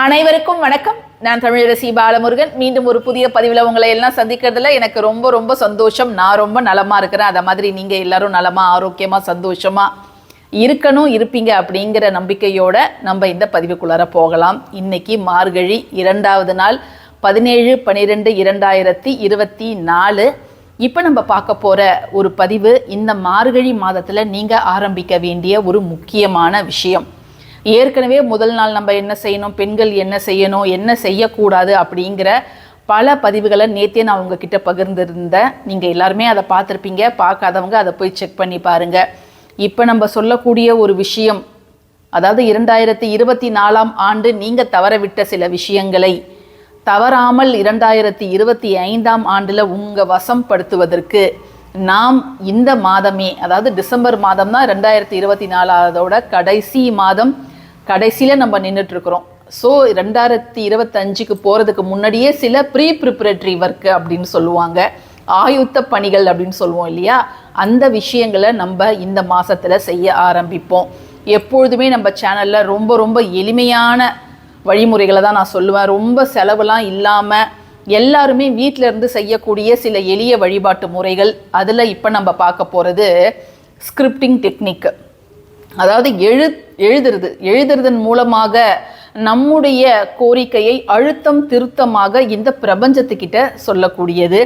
அனைவருக்கும் வணக்கம். நான் தமிழரசி பாலமுருகன். மீண்டும் ஒரு புதிய பதிவில் உங்களை எல்லாம் சந்திக்கிறதுல எனக்கு ரொம்ப ரொம்ப சந்தோஷம். நான் ரொம்ப நலமா இருக்கிறேன். அதை மாதிரி நீங்க எல்லாரும் நலமா ஆரோக்கியமா சந்தோஷமா இருக்கணும் இருப்பீங்க அப்படிங்கிற நம்பிக்கையோட நம்ம இந்த பதிவுக்குள்ளார போகலாம். இன்னைக்கு மார்கழி இரண்டாவது நாள் பதினேழு பன்னிரெண்டு இரண்டாயிரத்தி இருபத்தி நாலு. இப்போ நம்ம பார்க்க போகிற ஒரு பதிவு இந்த மார்கழி மாதத்தில் நீங்கள் ஆரம்பிக்க வேண்டிய ஒரு முக்கியமான விஷயம். ஏற்கனவே முதல் நாள் நம்ம என்ன செய்யணும் பெண்கள் என்ன செய்யணும் என்ன செய்யக்கூடாது அப்படிங்கிற பல பதிவுகளை நேற்றே நான் உங்ககிட்ட பகிர்ந்திருந்தேன். நீங்கள் எல்லாருமே அதை பார்த்துருப்பீங்க. பார்க்காதவங்க அதை போய் செக் பண்ணி பாருங்கள் இப்போ நம்ம சொல்லக்கூடிய ஒரு விஷயம் அதாவது இரண்டாயிரத்தி இருபத்தி நாலாம் ஆண்டு நீங்கள் தவறவிட்ட சில விஷயங்களை தவறாமல் இரண்டாயிரத்தி இருபத்தி ஐந்தாம் ஆண்டில் உங்கள் வசம் படுத்துவதற்கு நாம் இந்த மாதமே அதாவது டிசம்பர் மாதம் தான் ரெண்டாயிரத்தி இருபத்தி நாலாவதோட கடைசி மாதம் கடைசியில் நம்ம நின்றுட்டு இருக்கிறோம் ஸோ ரெண்டாயிரத்தி இருபத்தஞ்சுக்கு போகிறதுக்கு முன்னாடியே சில ப்ரீ ப்ரிப்பரேட்டரி ஒர்க்கு அப்படின்னு சொல்லுவாங்க. ஆயுத்த பணிகள் அப்படின்னு சொல்லுவோம் இல்லையா? அந்த விஷயங்களை நம்ம இந்த மாதத்தில் செய்ய ஆரம்பிப்போம். எப்பொழுதுமே நம்ம சேனலில் ரொம்ப ரொம்ப எளிமையான வழிமுறைகளை தான் நான் சொல்லுவேன். ரொம்ப செலவுலாம் இல்லாமல் எல்லாருமே வீட்டிலேருந்து செய்யக்கூடிய சில எளிய வழிபாட்டு முறைகள். அதில் இப்போ நம்ம பார்க்க போகிறது ஸ்கிரிப்டிங் டெக்னிக்கு அதாவது எழு எழுதுறது எழுதுறதன் மூலமாக நம்முடைய கோரிக்கையை அழுத்தம் திருத்தமாக இந்த பிரபஞ்சத்துக்கிட்ட சொல்லக்கூடியது.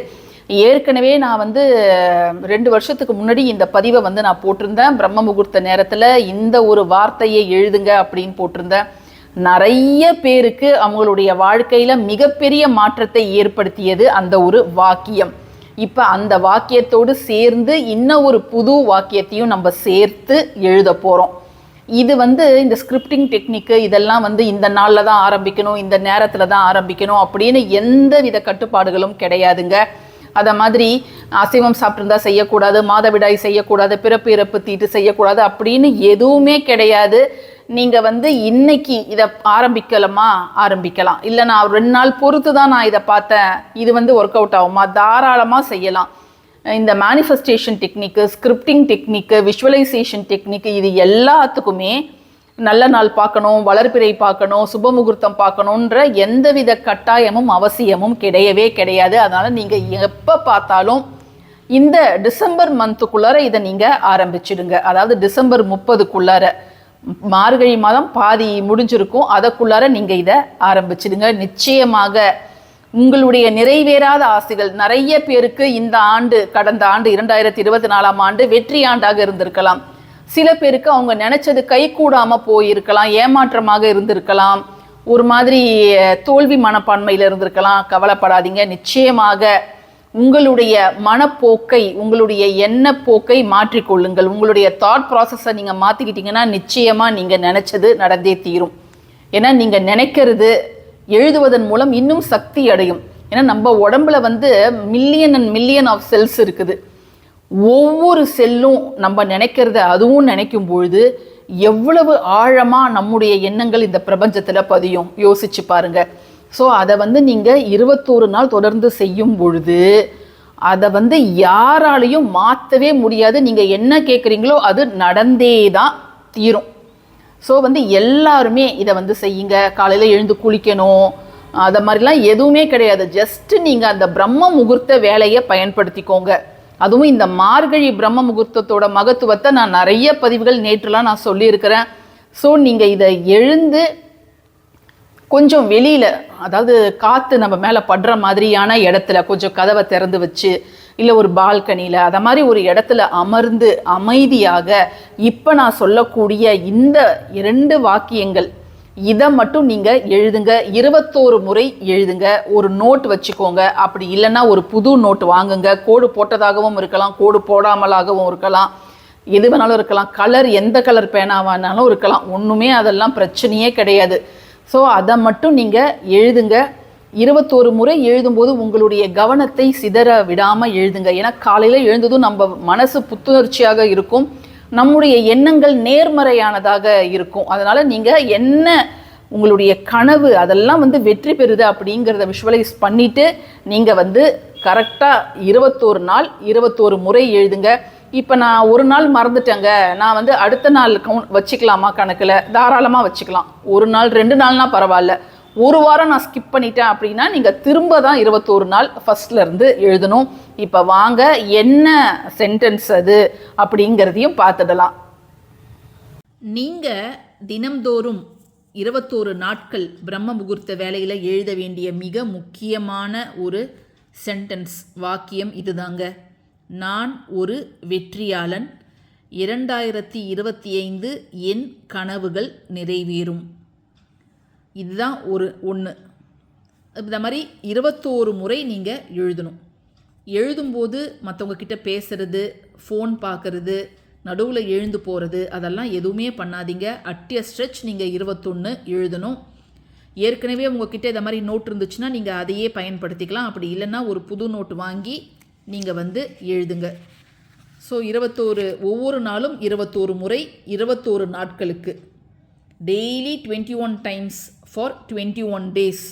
ஏற்கனவே நான் வந்து ரெண்டு வருஷத்துக்கு முன்னாடி இந்த பதிவை வந்து நான் போட்டிருந்தேன். பிரம்ம முகூர்த்த நேரத்தில் இந்த ஒரு வார்த்தையை எழுதுங்க அப்படின்னு போட்டிருந்தேன். நிறைய பேருக்கு அவங்களுடைய வாழ்க்கையில் மிகப்பெரிய மாற்றத்தை ஏற்படுத்தியது அந்த ஒரு வாக்கியம். இப்போ அந்த வாக்கியத்தோடு சேர்ந்து இன்னும் ஒரு புது வாக்கியத்தையும் நம்ம சேர்த்து எழுத போகிறோம் இது வந்து இந்த ஸ்கிரிப்டிங் டெக்னிக்கு இதெல்லாம் வந்து இந்த நாளில் தான் ஆரம்பிக்கணும் இந்த நேரத்தில் தான் ஆரம்பிக்கணும் அப்படின்னு எந்த வித கட்டுப்பாடுகளும் கிடையாதுங்க. அதை மாதிரி அசைவம் சாப்பிட்ருந்தா செய்யக்கூடாது மாதவிடாய் செய்யக்கூடாது பிறப்பு இறப்பு தீட்டு செய்யக்கூடாது அப்படின்னு எதுவுமே கிடையாது. நீங்கள் வந்து இன்னைக்கு இதை ஆரம்பிக்கலாமா? ஆரம்பிக்கலாம். இல்லை நான் ரெண்டு நாள் பொறுத்து தான் நான் இதை பார்த்தேன். இது வந்து ஒர்க் அவுட் ஆகுமா? தாராளமாக செய்யலாம். இந்த manifestation technique scripting technique visualisation technique இது எல்லாத்துக்குமே நல்ல நாள் பார்க்கணும் வளர்பிறை பார்க்கணும் சுப முகூர்த்தம் பார்க்கணுன்ற எந்தவித கட்டாயமும் அவசியமும் கிடையவே கிடையாது. அதனால் நீங்கள் எப்போ பார்த்தாலும் இந்த டிசம்பர் மந்த்துக்குள்ளார இதை நீங்கள் ஆரம்பிச்சிடுங்க. அதாவது டிசம்பர் முப்பதுக்குள்ளார. மார்கழி மாதம் பாதி முடிஞ்சிருக்கும். அதற்குள்ளார நீங்கள் இதை ஆரம்பிச்சிடுங்க. நிச்சயமாக உங்களுடைய நிறைவேறாத ஆசைகள் நிறைய பேருக்கு இந்த ஆண்டு கடந்த ஆண்டு இரண்டாயிரத்தி இருபத்தி நாலாம் ஆண்டு வெற்றி ஆண்டாக இருந்திருக்கலாம். சில பேருக்கு அவங்க நினைச்சது கை கூடாம போயிருக்கலாம் ஏமாற்றமாக இருந்திருக்கலாம். ஒரு மாதிரி தோல்வி மனப்பான்மையில் இருந்திருக்கலாம். கவலைப்படாதீங்க. நிச்சயமாக உங்களுடைய மனப்போக்கை உங்களுடைய எண்ணப்போக்கை மாற்றிக்கொள்ளுங்கள். உங்களுடைய தாட் ப்ராசஸை நீங்கள் மாற்றிக்கிட்டீங்கன்னா நிச்சயமாக நீங்கள் நினச்சது நடந்தே தீரும். ஏன்னா நீங்கள் நினைக்கிறது எழுதுவதன் மூலம் இன்னும் சக்தி அடையும். ஏன்னா நம்ம உடம்புல வந்து million and million of cells இருக்குது. ஒவ்வொரு செல்லும் நம்ம நினைக்கிறத அதுவும் நினைக்கும் பொழுது எவ்வளவு ஆழமாக நம்முடைய எண்ணங்கள் இந்த பிரபஞ்சத்தில் பதியும்? யோசிச்சு பாருங்கள் ஸோ அதை வந்து நீங்கள் இருபத்தோரு நாள் தொடர்ந்து செய்யும் பொழுது அதை வந்து யாராலையும் மாற்றவே முடியாது. நீங்கள் என்ன கேட்குறீங்களோ அது நடந்தே தான் தீரும். ஸோ வந்து எல்லாருமே இதை வந்து செய்யுங்க. காலையில் எழுந்து குளிக்கணும். அதை மாதிரிலாம் எதுவுமே கிடையாது. ஜஸ்ட்டு நீங்கள் அந்த பிரம்ம முகூர்த்த வேலையை பயன்படுத்திக்கோங்க. அதுவும் இந்த மார்கழி பிரம்ம முகூர்த்தத்தோட மகத்துவத்தை நான் நிறைய பதிவுகள் நேற்றுலாம் நான் சொல்லியிருக்கிறேன். ஸோ நீங்கள் இதை எழுந்து கொஞ்சம் வெளியில் அதாவது காற்று நம்ம மேலே படுற மாதிரியான இடத்துல கொஞ்சம் கதவை திறந்து வச்சு இல்லை ஒரு பால்கனியில் அதை மாதிரி ஒரு இடத்துல அமர்ந்து அமைதியாக இப்போ நான் சொல்லக்கூடிய இந்த இரண்டு வாக்கியங்கள் இதை மட்டும் நீங்கள் எழுதுங்க. இருபத்தோரு முறை எழுதுங்க. ஒரு நோட் வச்சுக்கோங்க. அப்படி இல்லைன்னா ஒரு புது நோட் வாங்குங்க. கோடு போட்டதாகவும் இருக்கலாம் கோடு போடாமலாகவும் இருக்கலாம். எது வேணாலும் இருக்கலாம். கலர் எந்த கலர் பேனாவானாலும் இருக்கலாம். ஒன்றுமே அதெல்லாம் பிரச்சனையே கிடையாது. ஸோ அதை மட்டும் நீங்கள் எழுதுங்க. இருபத்தோரு முறை எழுதும்போது உங்களுடைய கவனத்தை சிதற விடாமல் எழுதுங்க. ஏன்னா காலையில் எழுந்ததும் நம்ம மனசு புத்துணர்ச்சியாக இருக்கும். நம்முடைய எண்ணங்கள் நேர்மறையானதாக இருக்கும். அதனால் நீங்கள் என்ன உங்களுடைய கனவு அதெல்லாம் வந்து வெற்றி பெறுது அப்படிங்கிறத விஷுவலைஸ் பண்ணிவிட்டு நீங்கள் வந்து கரெக்டாக இருபத்தோரு நாள் இருபத்தோரு முறை எழுதுங்க. இப்போ நான் ஒரு நாள் மறந்துட்டேங்க. நான் வந்து அடுத்த நாள் கவுண்ட் வச்சுக்கலாமா கணக்கில்? தாராளமாக வச்சுக்கலாம். ஒரு நாள் ரெண்டு நாள்னால் பரவாயில்ல. ஒரு வாரம் நான் ஸ்கிப் பண்ணிட்டேன் அப்படின்னா நீங்கள் திரும்ப தான் இருபத்தோரு நாள் ஃபஸ்ட்லேருந்து எழுதணும். இப்போ வாங்க என்ன சென்டென்ஸ் அது அப்படிங்கிறதையும் பார்த்துடலாம். நீங்கள் தினம்தோறும் இருபத்தோரு நாட்கள் பிரம்ம முகூர்த்த வேலையில் எழுத வேண்டிய மிக முக்கியமான ஒரு சென்டென்ஸ் வாக்கியம் இதுதாங்க. நான் ஒரு வெற்றியாளன். இரண்டாயிரத்தி இருபத்தி ஐந்து என் கனவுகள் நிறைவேறும். இதுதான் ஒரு ஒன்று இந்த மாதிரி இருபத்தோரு முறை நீங்கள் எழுதணும். எழுதும்போது மற்றவங்கக்கிட்ட பேசுகிறது பேசுறது ஃபோன் பார்க்கறது நடுவில் எழுந்து போகிறது அதெல்லாம் எதுவுமே பண்ணாதீங்க. அட்டிய ஸ்ட்ரெச் நீங்கள் இருபத்தொன்று எழுதணும். ஏற்கனவே உங்ககிட்ட இந்த மாதிரி நோட் இருந்துச்சுன்னா நீங்கள் அதையே பயன்படுத்திக்கலாம். அப்படி இல்லைன்னா ஒரு புது நோட் வாங்கி நீங்கள் வந்து எழுதுங்க. ஸோ இருபத்தோரு ஒவ்வொரு நாளும் இருபத்தோரு முறை இருபத்தோரு நாட்களுக்கு. Daily twenty one times for twenty one days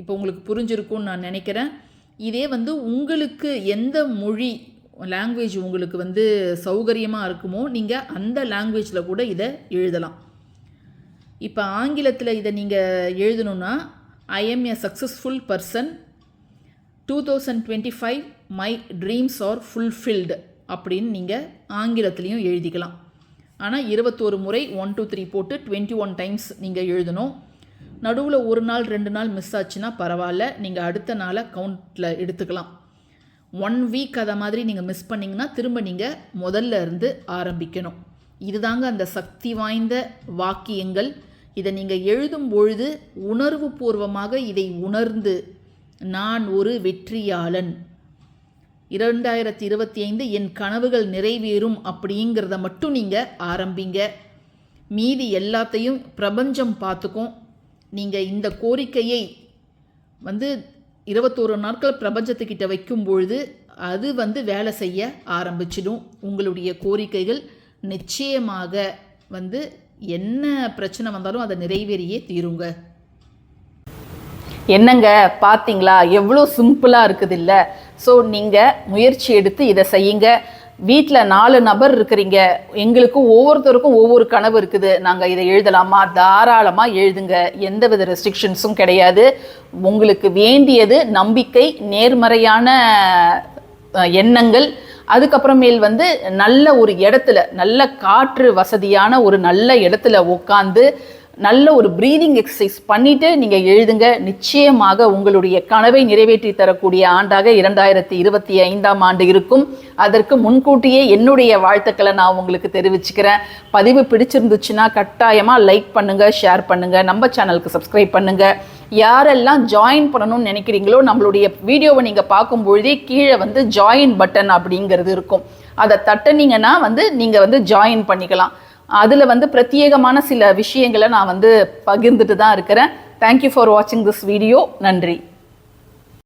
இப்போ உங்களுக்கு புரிஞ்சிருக்கும்னு நான் நினைக்கிறேன். இதே வந்து உங்களுக்கு எந்த மொழி லாங்குவேஜ் உங்களுக்கு வந்து சௌகரியமாக இருக்குமோ நீங்கள் அந்த லாங்குவேஜில் கூட இதை எழுதலாம். இப்போ ஆங்கிலத்தில் இதை நீங்கள் எழுதணுன்னா I am a successful person two thousand twenty five my dreams are fulfilled அப்படின்னு நீங்கள் ஆங்கிலத்துலேயும் எழுதிக்கலாம். ஆனால் இருபத்தோரு முறை ஒன் டூ த்ரீ போட்டு டுவெண்ட்டி ஒன் டைம்ஸ் நீங்கள் எழுதணும். நடுவில் ஒரு நாள் ரெண்டு நாள் மிஸ் ஆச்சுன்னா பரவாயில்ல நீங்கள் அடுத்த நாளை கவுண்டில் எடுத்துக்கலாம். ஒன் வீக் அதை மாதிரி நீங்கள் மிஸ் பண்ணிங்கன்னா திரும்ப நீங்கள் முதல்ல இருந்து ஆரம்பிக்கணும். இதுதாங்க அந்த சக்தி வாய்ந்த வாக்கியங்கள். இதை நீங்கள் எழுதும் பொழுது உணர்வு பூர்வமாக இதை உணர்ந்து நான் ஒரு வெற்றியாளன். இரண்டாயிரத்தி இருபத்தி ஐந்து என் கனவுகள் நிறைவேறும் அப்படிங்கிறத மட்டும் நீங்கள் ஆரம்பிங்க. மீதி எல்லாத்தையும் பிரபஞ்சம் பார்த்துக்கும். நீங்கள் இந்த கோரிக்கையை வந்து இருபத்தோரு நாட்கள் பிரபஞ்சத்துக்கிட்ட வைக்கும் பொழுது அது வந்து வேலை செய்ய ஆரம்பிச்சிடும். உங்களுடைய கோரிக்கைகள் நிச்சயமாக வந்து என்ன பிரச்சனை வந்தாலும் அதை நிறைவேறியே தீருங்க. என்னங்க பார்த்தீங்களா எவ்வளோ சிம்பிளாக இருக்குது இல்லை ஸோ நீங்கள் முயற்சி எடுத்து இதை செய்யுங்க. வீட்டில் நாலு நபர் இருக்கிறீங்க. எங்களுக்கும் ஒவ்வொருத்தருக்கும் ஒவ்வொரு கனவு இருக்குது. நாங்கள் இதை எழுதலாமா? தாராளமாக எழுதுங்க. எந்தவித ரெஸ்ட்ரிக்ஷன்ஸும் கிடையாது. உங்களுக்கு வேண்டியது நம்பிக்கை நேர்மறையான எண்ணங்கள். அதுக்கப்புறமேல் வந்து நல்ல ஒரு இடத்துல நல்ல காற்று வசதியான ஒரு நல்ல இடத்துல உட்காந்து நல்ல ஒரு ப்ரீதிங் எக்ஸசைஸ் பண்ணிவிட்டு நீங்கள் எழுதுங்க. நிச்சயமாக உங்களுடைய கனவை நிறைவேற்றி தரக்கூடிய ஆண்டாக இரண்டாயிரத்தி இருபத்தி ஐந்தாம் ஆண்டு இருக்கும். அதற்கு முன்கூட்டியே என்னுடைய வாழ்த்துக்களை நான் உங்களுக்கு தெரிவிச்சுக்கிறேன். பதிவு பிடிச்சிருந்துச்சுன்னா கட்டாயமாக லைக் பண்ணுங்கள் ஷேர் பண்ணுங்கள் நம்ம சேனலுக்கு சப்ஸ்கிரைப் பண்ணுங்கள் யாரெல்லாம் ஜாயின் பண்ணணும்னு நினைக்கிறீங்களோ நம்மளுடைய வீடியோவை நீங்கள் பார்க்கும் பொழுதே கீழே வந்து ஜாயின் பட்டன் அப்படிங்கிறது இருக்கும். அதை தட்டினீங்கன்னா வந்து நீங்கள் வந்து ஜாயின் பண்ணிக்கலாம். அதில் வந்து பிரத்யேகமான சில விஷயங்களை நான் வந்து பகிர்ந்துட்டு தான் இருக்கிறேன். தேங்க்யூ ஃபார் வாட்சிங் திஸ் வீடியோ நன்றி.